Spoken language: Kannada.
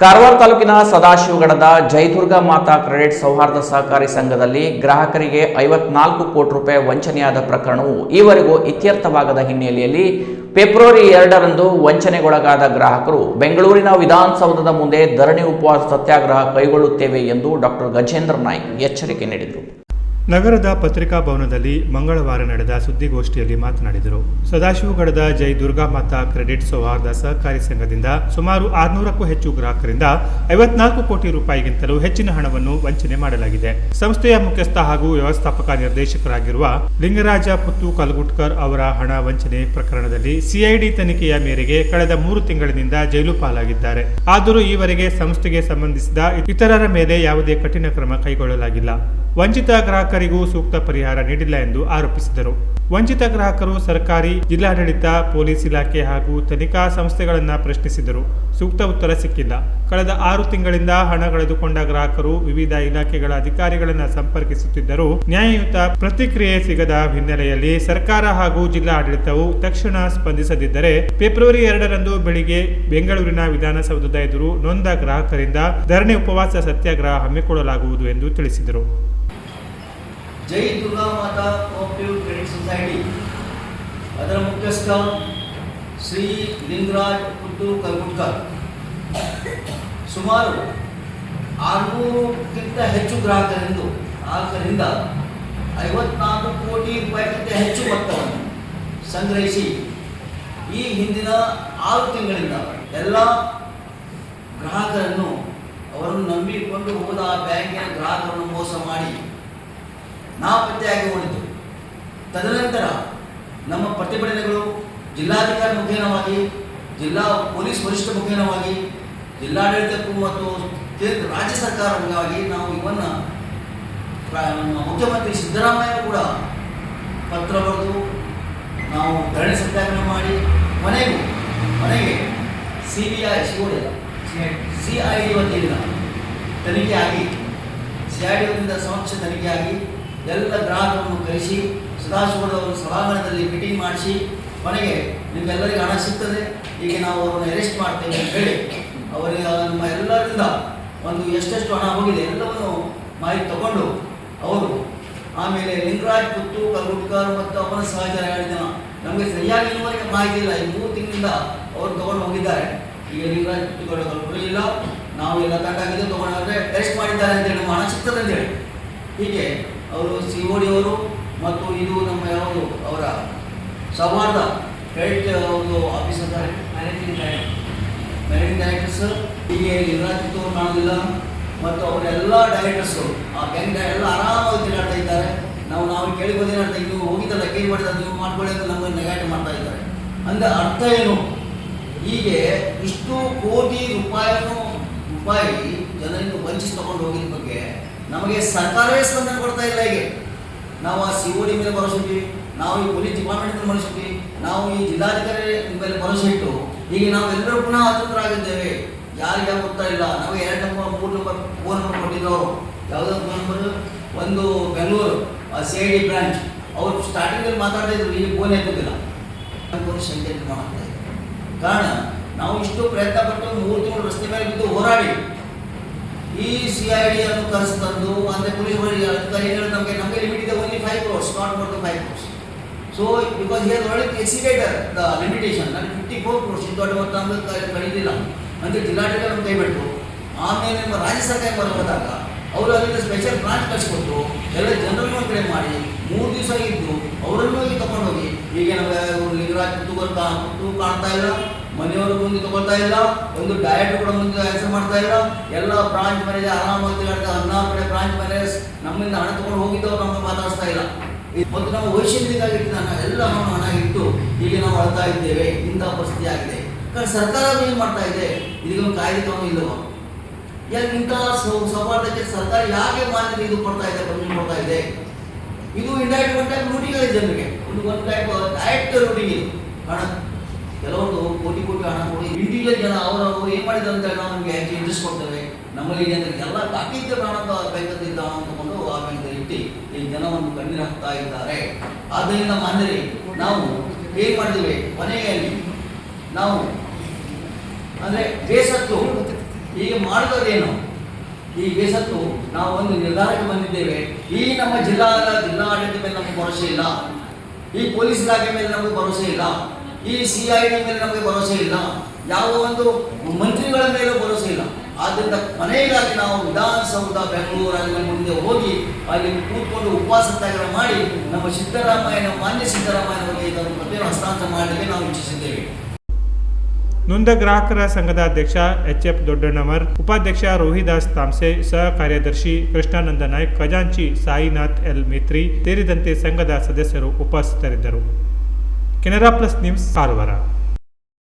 ಕಾರವಾರ ತಾಲೂಕಿನ ಸದಾಶಿವಗಡದ ಜಯದುರ್ಗ ಮಾತಾ ಕ್ರೆಡಿಟ್ ಸೌಹಾರ್ದ ಸಹಕಾರಿ ಸಂಘದಲ್ಲಿ ಗ್ರಾಹಕರಿಗೆ ಐವತ್ನಾಲ್ಕು ಕೋಟಿ ರೂಪಾಯಿ ವಂಚನೆಯಾದ ಪ್ರಕರಣವು ಈವರೆಗೂ ಇತ್ಯರ್ಥವಾಗದ ಹಿನ್ನೆಲೆಯಲ್ಲಿ ಫೆಬ್ರವರಿ ಎರಡರಂದು ವಂಚನೆಗೊಳಗಾದ ಗ್ರಾಹಕರು ಬೆಂಗಳೂರಿನ ವಿಧಾನಸೌಧದ ಮುಂದೆ ಧರಣಿ ಉಪವಾಸ ಸತ್ಯಾಗ್ರಹ ಕೈಗೊಳ್ಳುತ್ತೇವೆ ಎಂದು ಡಾಕ್ಟರ್ ಗಜೇಂದ್ರ ನಾಯ್ಕ್ ಎಚ್ಚರಿಕೆ ನೀಡಿದರು. ನಗರದ ಪತ್ರಿಕಾ ಭವನದಲ್ಲಿ ಮಂಗಳವಾರ ನಡೆದ ಸುದ್ದಿಗೋಷ್ಠಿಯಲ್ಲಿ ಮಾತನಾಡಿದರು. ಸದಾಶಿವಗಡದ ಜೈ ದುರ್ಗಾ ಮಾತಾ ಕ್ರೆಡಿಟ್ ಸೌಹಾರ್ದ ಸಹಕಾರಿ ಸಂಘದಿಂದ ಸುಮಾರು ಆರುನೂರಕ್ಕೂ ಹೆಚ್ಚು ಗ್ರಾಹಕರಿಂದ ಐವತ್ನಾಲ್ಕು ಕೋಟಿ ರೂಪಾಯಿಗಿಂತಲೂ ಹೆಚ್ಚಿನ ಹಣವನ್ನು ವಂಚನೆ ಮಾಡಲಾಗಿದೆ. ಸಂಸ್ಥೆಯ ಮುಖ್ಯಸ್ಥ ಹಾಗೂ ವ್ಯವಸ್ಥಾಪಕ ನಿರ್ದೇಶಕರಾಗಿರುವ ಲಿಂಗರಾಜ ಪುತ್ತು ಕಲ್ಗುಟ್ಕರ್ ಅವರ ಹಣ ವಂಚನೆ ಪ್ರಕರಣದಲ್ಲಿ ಸಿಐಡಿ ತನಿಖೆಯ ಮೇರೆಗೆ ಕಳೆದ ಮೂರು ತಿಂಗಳಿನಿಂದ ಜೈಲು ಪಾಲಾಗಿದ್ದಾರೆ. ಆದರೂ ಈವರೆಗೆ ಸಂಸ್ಥೆಗೆ ಸಂಬಂಧಿಸಿದ ಇತರರ ಮೇಲೆ ಯಾವುದೇ ಕಠಿಣ ಕ್ರಮ ಕೈಗೊಳ್ಳಲಾಗಿಲ್ಲ. ವಂಚಿತ ಗ್ರಾಹಕರಿಗೂ ಸೂಕ್ತ ಪರಿಹಾರ ನೀಡಿಲ್ಲ ಎಂದು ಆರೋಪಿಸಿದರು. ವಂಚಿತ ಗ್ರಾಹಕರು ಸರ್ಕಾರಿ ಜಿಲ್ಲಾಡಳಿತ, ಪೊಲೀಸ್ ಇಲಾಖೆ ಹಾಗೂ ತನಿಖಾ ಸಂಸ್ಥೆಗಳನ್ನು ಪ್ರಶ್ನಿಸಿದರು. ಸೂಕ್ತ ಉತ್ತರ ಸಿಕ್ಕಿಲ್ಲ. ಕಳೆದ ಆರು ತಿಂಗಳಿಂದ ಹಣ ಕಳೆದುಕೊಂಡ ಗ್ರಾಹಕರು ವಿವಿಧ ಇಲಾಖೆಗಳ ಅಧಿಕಾರಿಗಳನ್ನು ಸಂಪರ್ಕಿಸುತ್ತಿದ್ದರೂ, ನ್ಯಾಯಯುತ ಪ್ರತಿಕ್ರಿಯೆ ಸಿಗದ ಹಿನ್ನೆಲೆಯಲ್ಲಿ ಸರ್ಕಾರ ಹಾಗೂ ಜಿಲ್ಲಾಡಳಿತವು ತಕ್ಷಣ ಸ್ಪಂದಿಸದಿದ್ದರೆ, ಫೆಬ್ರವರಿ ಎರಡರಂದು ಬೆಳಿಗ್ಗೆ ಬೆಂಗಳೂರಿನ ವಿಧಾನಸೌಧದ ಎದುರು ನೊಂದ ಗ್ರಾಹಕರಿಂದ ಧರಣಿ ಉಪವಾಸ ಸತ್ಯಾಗ್ರಹ ಹಮ್ಮಿಕೊಳ್ಳಲಾಗುವುದು ಎಂದು ತಿಳಿಸಿದರು. Jai Durga Mata cooperative credit society. ಅದರ ಮುಖ್ಯಸ್ಥ ಶ್ರೀ ಲಿಂಗರಾಜ್ ಪುಟ್ಟು ಕಲ್ಗುಟ್ಕರ್ ಸುಮಾರು ಆರುನೂರಕ್ಕಿಂತ ಹೆಚ್ಚು ಗ್ರಾಹಕರಿಂದ ಗ್ರಾಹಕರಿಂದ ಐವತ್ನಾಲ್ಕು ಕೋಟಿ ರೂಪಾಯಿಗಿಂತ ಹೆಚ್ಚು ಮೊತ್ತವನ್ನು ಸಂಗ್ರಹಿಸಿ ಈ ಹಿಂದಿನ ಆರು ತಿಂಗಳಿಂದ ಎಲ್ಲ ಗ್ರಾಹಕರನ್ನು ಅವರನ್ನು ನಂಬಿಕೊಂಡು ಹೋದ ಆ ಬ್ಯಾಂಕಿನ ಗ್ರಾಹಕರನ್ನು ಮೋಸ ಮಾಡಿ ನಾಪತ್ತೆಯಾಗಿ ಓಡಿತು ತದನಂತರ ನಮ್ಮ ಪ್ರತಿಭಟನೆಗಳು ಜಿಲ್ಲಾಧಿಕಾರಿ ಮುಖೇನವಾಗಿ, ಜಿಲ್ಲಾ ಪೊಲೀಸ್ ವರಿಷ್ಠ ಮುಖೇನವಾಗಿ, ಜಿಲ್ಲಾಡಳಿತಕ್ಕೂ ಮತ್ತು ಕೇಂದ್ರ ರಾಜ್ಯ ಸರ್ಕಾರ ಮುಖವಾಗಿ ನಾವು ಇವನ್ನು ಮುಖ್ಯಮಂತ್ರಿ ಸಿದ್ದರಾಮಯ್ಯ ಕೂಡ ಪತ್ರ ಬರೆದು ನಾವು ಧರಣಿ ಸತ್ಯಾಗ್ರಹ ಮಾಡಿ ಮನೆಗೂ, ಮನೆಗೆ C B I C I D ವತಿಯಿಂದ ತನಿಖೆ ಆಗಿ ಸಿ ಐ ಡಿ ವತಿಯಿಂದ ಸಮಕ್ಷ ತನಿಖೆ ಆಗಿ ಎಲ್ಲ ಗ್ರಾಹಕರನ್ನು ಕರೆಸಿ ಸದಾಶಿವರವರು ಸಭಾಂಗಣದಲ್ಲಿ ಮೀಟಿಂಗ್ ಮಾಡಿಸಿ, ಕೊನೆಗೆ ನಿಮಗೆಲ್ಲರಿಗೆ ಹಣ ಸಿಗ್ತದೆ ಈಗ ನಾವು ಅವರನ್ನು ಅರೆಸ್ಟ್ ಮಾಡ್ತೇವೆ ಅಂತ ಹೇಳಿ, ಅವರಿಗೆ ನಮ್ಮ ಎಲ್ಲರಿಂದ ಒಂದು ಎಷ್ಟೆಷ್ಟು ಹಣ ಹೋಗಿದೆ, ಎಲ್ಲವನ್ನು ಮಾಹಿತಿ ತಗೊಂಡು ಅವರು ಆಮೇಲೆ ಲಿಂಗರಾಜ್ ಕುತ್ತು ಕಲ್ಗುಟ್ಕರ್ ಮತ್ತು ಅವನ ಸಹಚರ ಹೇಳಿದ ನಮಗೆ ಸರಿಯಾಗಿ ಇನ್ನುವರೆಗೆ ಮಾಹಿತಿ ಇಲ್ಲ ಈ ಮೂರು ತಿಂಗಳಿಂದ ಅವರು ತಗೊಂಡು ಹೋಗಿದ್ದಾರೆ. ಈಗ ಲಿಂಗರಾಜ್ ಕಲ್ಗುಟ್ಕರ್ ಇಲ್ಲ, ನಾವು ಎಲ್ಲ ಕಟ್ಟಾಗಿದೆ ತಗೊಂಡ್ರೆ ಅರೆಸ್ಟ್ ಮಾಡಿದ್ದಾರೆ ಅಂತೇಳಿ ನಮ್ಮ ಹಣ ಸಿಗ್ತದೆ ಅಂತೇಳಿ ಹೀಗೆ ಅವರು ಸಿ ಒ ಡಿ ಅವರು ಮತ್ತು ಇದು ನಮ್ಮ ಯಾವುದು ಅವರ ಸೌಹಾರ್ದ ಹೆಲ್ತ್ ಒಂದು ಆಫೀಸ್ ಅಂತಾರೆ ಮ್ಯಾನೇಜಿಂಗ್ ಡೈರೆಕ್ಟರ್ ಮ್ಯಾನೇಜಿಂಗ್ ಡೈರೆಕ್ಟರ್ಸ್ ಹೀಗೆ ಲಿಂಗರಾಜ್ ಪುತ್ತೂರು ಕಾಣೋದಿಲ್ಲ ಮತ್ತು ಅವರೆಲ್ಲ ಡೈರೆಕ್ಟರ್ಸು ಆ ಬ್ಯಾಂಕ್ ಎಲ್ಲ ಆರಾಮಾಗಿ ತಿರುಗಾಡ್ತಾ ಇದ್ದಾರೆ. ನಾವು ನಾವು ಕೇಳಿ ಬಂದಿರೋ ಇದು ಹೋಗಿದ್ದಲ್ಲ ಕೇಳಿ ಮಾಡಿದ ನೀವು ಮಾಡ್ಕೊಳ್ಳಿ ಅಂತ ನಮ್ಮನ್ನು ನೆಗಾಟ್ ಮಾಡ್ತಾ ಇದ್ದಾರೆ. ಅಂದರೆ ಅರ್ಥ ಏನು? ಹೀಗೆ ಇಷ್ಟು ಕೋಟಿ ರೂಪಾಯಿಯನ್ನು ರೂಪಾಯಿ ಜನರಿಂದ ವಂಚಿಸಿ ತಗೊಂಡು ಹೋಗಿದ ಬಗ್ಗೆ ನಮಗೆ ಸರ್ಕಾರವೇ ಸ್ಪಂದನೆ ಕೊಡ್ತಾ ಇಲ್ಲ ಹೀಗೆ? ನಾವು ಆ ಸಿ ಓ ಡಿ ಮೇಲೆ ಭರವಸೆ ಇಟ್ಟಿವಿ, ನಾವು ಈ ಪೊಲೀಸ್ ಡಿಪಾರ್ಟ್ಮೆಂಟ್ ಮೇಲೆ ಭರವಸೆ ಇಟ್ಟಿವಿ, ನಾವು ಈ ಜಿಲ್ಲಾಧಿಕಾರಿ ಮೇಲೆ ಭರವಸೆ ಇಟ್ಟು ಈಗ ನಾವು ಎಲ್ಲರೂ ಪುನಃ ಅತಂತ್ರರಾಗಿದ್ದೇವೆ. ಯಾರಿಗೆ ಗೊತ್ತಾ ಇಲ್ಲ, ನಮಗೆ ಎರಡು ನಂಬರ್ ಮೂರು ನಂಬರ್ ಫೋನ್ ನಂಬರ್ ಕೊಟ್ಟಿದ್ರು ಅವರು. ಯಾವುದೋ ಫೋನ್ ನಂಬರ್ ಒಂದು Bengaluru C I D branch ಅವರು ಸ್ಟಾರ್ಟಿಂಗಲ್ಲಿ ಮಾತಾಡ್ತಾ ಈಗ ಫೋನ್ ಎತ್ತುತ್ತಿಲ್ಲ ಪೊಲೀಸ್ ಸಂಖ್ಯೆ ಮಾಡ್ತಾ ಇದ್ದಾರೆ ಕಾರಣ, ನಾವು ಇಷ್ಟು ಪ್ರಯತ್ನ ಪಟ್ಟು ಮೂರು ತಿಂಗಳು ರಸ್ತೆ ಮೇಲೆ ಬಿದ್ದು ಹೋರಾಡಿ ಈ ಸಿ ಐ ಡಿ ಅನ್ನು ಕರೆಸ್ತಂದು ಅಂದರೆ ಪೊಲೀಸ್ ಅಧಿಕಾರಿಗಳು ನಮಗೆ ನಮಗೆ ಲಿಮಿಟ್ ಇದೆ only five crores not more to five crores so because here already exceeded the limitation ನಾನು ಫಿಫ್ಟಿ ಫೋರ್ ಕ್ರೋರ್ಸ್ ಇದು ದೊಡ್ಡ ಮೊತ್ತ ಅಂದ್ರೆ ಕಳೀಲಿಲ್ಲ ಅಂದರೆ ಜಿಲ್ಲಾಡಳಿತ ಕೈ ಬಿಟ್ಟು ಆಮೇಲೆ ನಮ್ಮ ರಾಜ್ಯ ಸರ್ಕಾರ ಬರ ಹೋದಾಗ, ಅವರು ಅಲ್ಲಿಂದ ಸ್ಪೆಷಲ್ ಬ್ರಾಂಚ್ ಕಳಿಸ್ಕೊಟ್ಟು ಎಲ್ಲ ಜನರನ್ನು ಕಡೆ ಮಾಡಿ, ಮೂರು ದಿವಸ ಇದ್ದು ಅವರನ್ನು ಹೋಗಿ ತಗೊಂಡೋಗಿ ಈಗ ನಮಗೆ ಲಿಂಗರಾಜ್ ಕುತ್ತು ಬರ್ತಾ ಕುತ್ತು ಕಾಣ್ತಾ ಇಲ್ಲ. ಮನೆಯವರು ಮುಂದೆ ತಗೊಳ್ತಾ ಇಲ್ಲ, ಒಂದು ಡಯಟ್ ಕೂಡ ಮುಂದೆ ಹೆಸರು ಮಾಡ್ತಾ ಇಲ್ಲ. ಎಲ್ಲ ಬ್ರಾಂಚ್ ಮ್ಯಾನೇಜರ್ ಆರಾಮಾಗಿ ಹದಿನಾರು ಕಡೆ ಬ್ರಾಂಚ್ ಮ್ಯಾನೇಜರ್ ನಮ್ಮಿಂದ ಹಣ ತಗೊಂಡು ಹೋಗಿದ್ದವ್ರು ನಮಗೆ ಮಾತಾಡಿಸ್ತಾ ಇಲ್ಲ. ಮತ್ತು ನಮ್ಮ ವೈಶಲ್ಯಕ್ಕಾಗಿಟ್ಟು ನಾನು ಎಲ್ಲ ಹಣ ಹಣ ಇಟ್ಟು ಈಗ ನಾವು ಅಳ್ತಾ ಇದ್ದೇವೆ. ಇಂಥ ಪರಿಸ್ಥಿತಿ ಆಗಿದೆ. ಕಾರಣ ಸರ್ಕಾರ ಏನು ಮಾಡ್ತಾ ಇದೆ? ಇದೊಂದು ಕಾಯ್ದೆ ತಗೊಂಡು ಇಲ್ಲವ. ಯಾಕೆ ಇಂಥ ಸೌಹಾರ್ದಕ್ಕೆ ಸರ್ಕಾರ ಯಾಕೆ ಮಾನ್ಯತೆ ಇದು ಕೊಡ್ತಾ ಇದೆ ಕಮ್ಮಿ ಕೊಡ್ತಾ ಇದೆ? ಇದು ಇಂಡೈರೆಕ್ಟ್ ಒನ್ ಟೈಪ್ ರೂಟಿಂಗ್ ಜನರಿಗೆ. ಒಂದು ಒನ್ ಟೈಪ್ ಡೈರೆಕ್ಟ್ ರೂಟಿಂಗ್ ಇದು. ಹಣ ಕೆಲವೊಂದು ಕೋಟಿ ಕೋಟಿ ಹಣ ಕೊಡಿ ಇಂಡಿವಿಜುವಲ್ ಜನ ಅವರವರು ಏನು ಮಾಡಿದ್ರು ಅಂತ ನಾವು ನಮಗೆ ಹೆಚ್ಚು ನಮ್ಮಲ್ಲಿ ಏನಂದ್ರೆ ಎಲ್ಲ ಬಾಕಿ ಇದ್ದ ಹಣ ಅಂತಕೊಂಡು ಹಣ ತಗೊಂಡು ಆ ಬ್ಯಾಂಕ್ ಇಟ್ಟು ಈ ಜನವನ್ನು ಕಣ್ಣೀರು ಹಾಕ್ತಾ ಇದ್ದಾರೆ. ಆದ್ದರಿಂದ ಮಾನ್ಯರೇ, ನಾವು ಏನ್ ಮಾಡಿದ್ದೇವೆ? ಕೊನೆಯಲ್ಲಿ ನಾವು ಅಂದ್ರೆ ಬೇಸತ್ತು. ಈಗ ಮಾಡಿದವರೇನು ಈ ಬೇಸತ್ತು ನಾವು ಒಂದು ನಿರ್ಧಾರಕ್ಕೆ ಬಂದಿದ್ದೇವೆ. ಈ ನಮ್ಮ ಜಿಲ್ಲಾ ಜಿಲ್ಲಾಡಳಿತ ಮೇಲೆ ನಮಗೆ ಭರವಸೆ ಇಲ್ಲ. ಈ ಪೊಲೀಸ್ ಇಲಾಖೆ ಮೇಲೆ ನಮಗೆ ಭರವಸೆ ಇಲ್ಲ. ಈ ಸಿ ಐ ಡಿ ಮೇಲೆ ನಮಗೆ ಭರವಸೆ ಇಲ್ಲ. ಯಾವ ಒಂದು ಮಂತ್ರಿಗಳ ಮೇಲೆ ಭರವಸೆ ಇಲ್ಲ. ಆದ್ದರಿಂದ ಕೊನೆಯದಾಗಿ ನಾವು ವಿಧಾನಸೌಧ ಬೆಂಗಳೂರಲ್ಲಿ ಮುಂದೆ ಹೋಗಿ ಅಲ್ಲಿ ಕೂತ್ಕೊಂಡು ಉಪವಾಸ ಸತ್ಯಾಗ್ರಹ ಮಾಡಿ ನಮ್ಮ ಸಿದ್ದರಾಮಯ್ಯನ, ಮಾನ್ಯ ಸಿದ್ದರಾಮಯ್ಯನವರಿಗೆ ಇದನ್ನು ಪ್ರತಿಯನ್ನು ಹಸ್ತಾಂತರ ಮಾಡಲಿಕ್ಕೆ ನಾವು ಇಚ್ಛಿಸಿದ್ದೇವೆ. ನೊಂದ ಗ್ರಾಹಕರ ಸಂಘದ ಅಧ್ಯಕ್ಷ ಎಚ್ ಎಫ್ ದೊಡ್ಡಣ್ಣವರ್, ಉಪಾಧ್ಯಕ್ಷ ರೋಹಿದಾಸ್ ತಾಮ್ಸೆ, ಸಹ ಕಾರ್ಯದರ್ಶಿ ಕೃಷ್ಣಾನಂದ ನಾಯ್ಕ್, ಖಜಾಂಚಿ ಸಾಯಿನಾಥ್ ಎಲ್ ಮೇತ್ರಿ, ಸೇರಿದಂತೆ ಸಂಘದ ಸದಸ್ಯರು ಉಪಸ್ಥಿತರಿದ್ದರು. Canara plus news Karwar